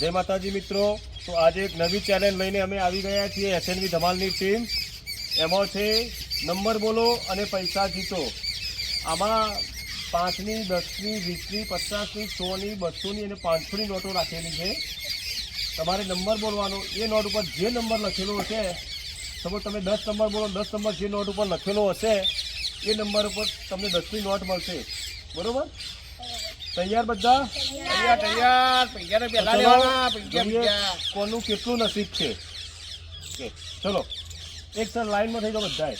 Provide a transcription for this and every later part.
જય માતાજી મિત્રો. તો આજે એક નવી ચેલેન્જ લઈને અમે આવી ગયા છીએ એસએનવી ધમાલની ટીમ એમાં છે નંબર બોલો અને પૈસા જીતો. આમાં પાંચની, દસની, વીસની, પચાસની, સોની, બસોની અને પાંચસોની નોટો રાખેલી છે. તમારે નંબર બોલવાનો, એ નોટ ઉપર જે નંબર લખેલો હશે સપોઝ તમે દસ નંબર બોલો, દસ નંબર જે નોટ ઉપર લખેલો હશે, એ નંબર ઉપર તમને દસની નોટ મળશે. બરોબર? તૈયાર બધા? તૈયાર તૈયાર. પૈસા પહેલા લેવાના પૈસા કોનું કેટલું નસીબ છે. ચલો. એક સર લાઈનમાં થઈ જાઓ બધાએ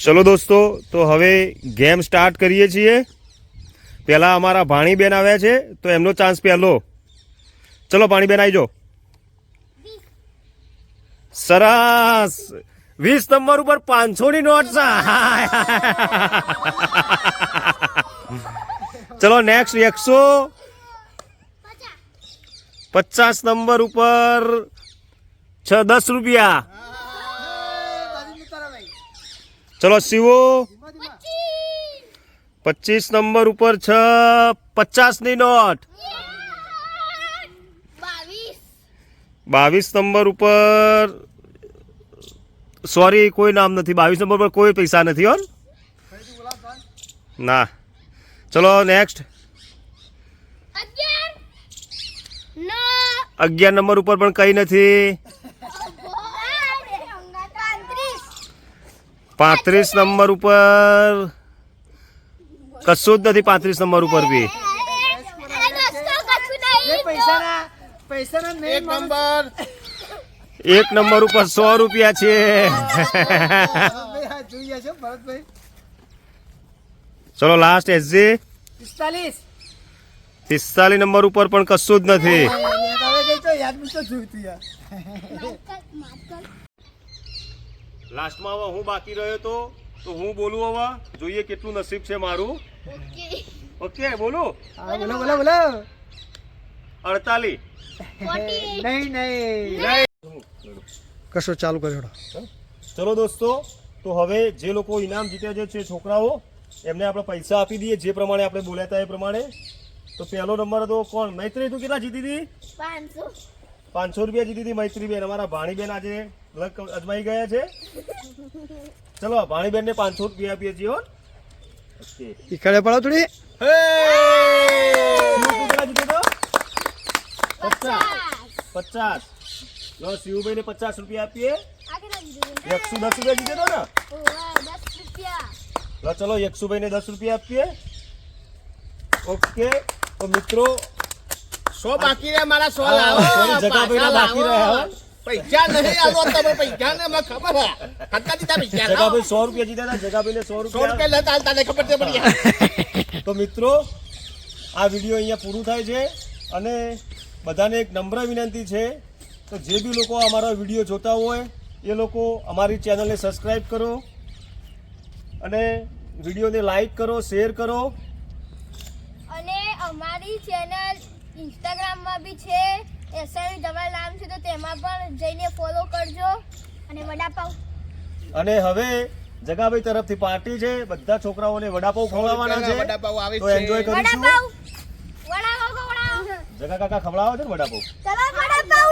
ચલો દોસ્તો તો હવે ગેમ સ્ટાર્ટ કરીએ છીએ. પહેલાં અમારા ભાણીબેન આવ્યા છે તો એમનો ચાન્સ પહેલો. ચલો ભાણીબેન આવી જાઓ. સરસ. વીસ નંબર ઉપર પાંચસો ની નોટ છે. ચલો નેક્સ્ટ એકસો પચાસ નંબર ઉપર છ, દસ રૂપિયા. ચલો શિવો. પચીસ નંબર ઉપર છ, પચાસની નોટ. બાવીસ નંબર ઉપર સોરી કોઈ નામ નથી. બાવીસ નંબર પર કોઈ પૈસા નથી, હો. ના. ચલો નેક્સ્ટ અગિયાર. નંબર ઉપર પણ કઈ નથી. પાંત્રીસ નંબર ઉપર. કશું જ નથી પાંત્રીસ નંબર ઉપર બી. પૈસાના પૈસાના એક નંબર. એક નંબર ઉપર સો રૂપિયા છે ભાઈ આ જોઈએ છે ભરતભાઈ ચલો લાસ્ટ એસજી પિસ્તાલીસ. પિસ્તાલીસ નંબર ઉપર પણ કશું જ નથી. લાસ્ટમાં હવે હું બાકી રહ્યો તો? તો હું બોલું હવે? જોઈએ કેટલું નસીબ છે મારું. ઓકે. બોલું. બોલો બોલો બોલો. અડતાલીસ. નહીં નહીં. કશો ચાલુ કર્યો ચલો દોસ્તો તો હવે જે લોકો ઇનામ જીત્યા જે છે છોકરાઓ એમને આપણે પૈસા આપી દઈએ જે પ્રમાણે આપણે બોલ્યા હતા એ પ્રમાણે. તો પહેલો નંબર હતો કોણ? મૈત્રી તું કેટલા જીતી હતી? પાંચસો. પાંચસો રૂપિયા જીતી હતી મૈત્રીબેન અમારા ભાણીબેન આજે લગ અજમાઈ ગયા છે. ચલો ભાણીબેનને પાંચસો રૂપિયા આપીએ છીએ ઓકે. ઈકડે પડો થોડી. પચાસ. પચાસ. લો શિવભાઈને પચાસ રૂપિયા આપીએ. એકસો દસ રૂપિયા જીતે ને? લો ચલો એકસુભાઈને દસ રૂપિયા આપીએ. ઓકે તો મિત્રો સો બાકી રહ્યા મારા સો લાવો. જગાભાઈના બાકી રહ્યા. પૈસા નહીં આલો તમે પૈસા ને મને ખબર હે ખર્ચા દીધા પૈસા જગાભાઈ સો રૂપિયા હતા જગાભાઈને સો સો રૂપિયા. લેતા હાલતા ખબર છે પડી. તો મિત્રો આ વીડિયો અહીંયા પૂરું થાય છે અને બધાને એક નમ્ર વિનંતી છે તો જે બી લોકો અમારો વીડિયો જોતા હોય એ લોકો અમારી ચેનલને સબસ્ક્રાઈબ કરો અને વિડીયોને લાઈક કરો શેર કરો. અને અમારી ચેનલ ઇન્સ્ટાગ્રામમાં બી છે. એસઆઈ તમારું નામ છે તો તેમાં પણ જઈને ફોલો કરજો. અને વડાપાવ અને હવે જગાભાઈ તરફથી પાર્ટી છે. બધા છોકરાઓને વડાપાઉં ખવડાવવાના છે. વડાપાઉં આવે તો એન્જોય કરીશું. વડાપાવ વડાપાવ વડાપાવ જગા કાકા ખવડાવો છે ને વડાપાઉં? ચલો વડાપાવ